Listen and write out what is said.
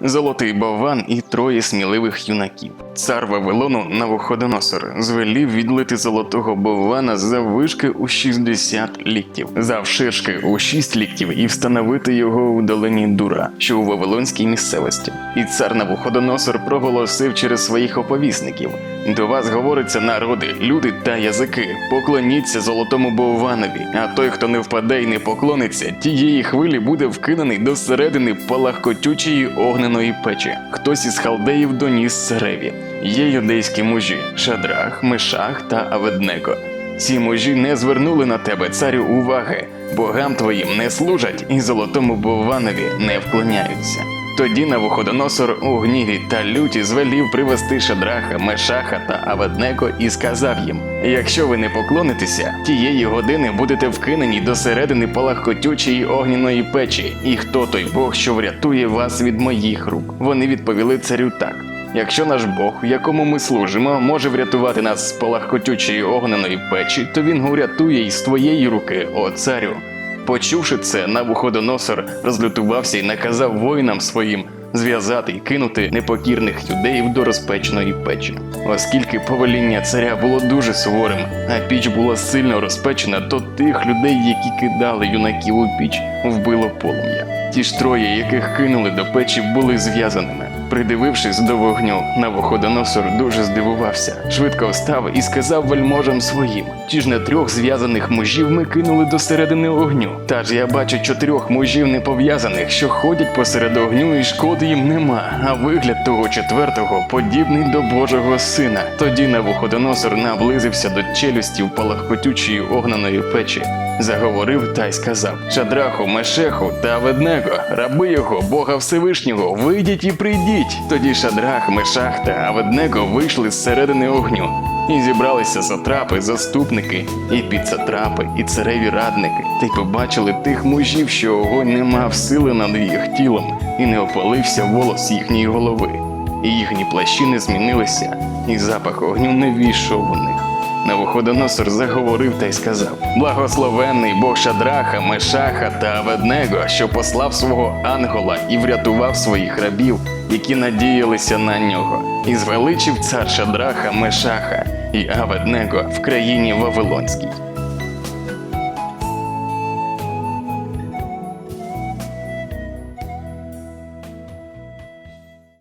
золотий баван і троє сміливих юнаків. Цар Вавилону Навуходоносор звелів відлити золотого бавана за вишки у 60 ліктів, завширшки у 6 ліктів і встановити його у долині Дура, що у Вавилонській місцевості. І цар Навуходоносор проголосив через своїх оповісників: до вас говориться народи, люди та язики. Поклоніться золотому бовванові, а той, хто не впаде і не поклониться, тієї хвилі буде вкинений до середини палахкотючої огненої печі. Хтось із халдеїв доніс цареві. Є юдейські мужі Шадрах, Мешах та Аведнеко. Ці мужі не звернули на тебе, царю, уваги, богам твоїм не служать і золотому бовванові не вклоняються. Тоді Навуходоносор у гніві та люті звелів привести Шадраха, Мешаха та Аведнеко і сказав їм: якщо ви не поклонитеся, тієї години будете вкинені до середини палахкотючої огняної печі, і хто той Бог, що врятує вас від моїх рук? Вони відповіли царю так. Якщо наш Бог, якому ми служимо, може врятувати нас з палахкотючої огненої печі, то він урятує й з твоєї руки, о царю. Почувши це, Навуходоносор розлютувався і наказав воїнам своїм зв'язати й кинути непокірних юдеїв до розпеченої печі. Оскільки повеління царя було дуже суворим, а піч була сильно розпечена, то тих людей, які кидали юнаків у піч, вбило полум'я. Ті ж троє, яких кинули до печі, були зв'язаними. Придивившись до вогню, Навуходоносор дуже здивувався, швидко встав і сказав вельможам своїм: ті ж не трьох зв'язаних мужів ми кинули до середини огню. Та ж я бачу чотирьох мужів непов'язаних, що ходять посеред огню, і шкоди їм нема. А вигляд того четвертого подібний до Божого сина. Тоді Навуходоносор наблизився до челюстів палахкотючої огнаної печі. Заговорив та й сказав: Шадраху, Мешеху та Аведnego, раби його, Бога Всевишнього, вийдіть і прийдіть. Тоді Шадрах, Мешах та Аведnego вийшли з середини огню. І зібралися сатрапи, заступники, і підсатрапи, і цареві радники, та й побачили тих мужів, що огонь не мав сили над їх тілом, і не опалився волос їхньої голови, і їхні плащі не змінилися, і запах огню не війшов у них. Навуходоносор заговорив та й сказав: Благословенний Бог Шадраха, Мешаха та Аведнего, що послав свого ангела і врятував своїх рабів, які надіялися на нього, і звеличив цар Шадраха, Мешаха і Аведнего в країні Вавилонській.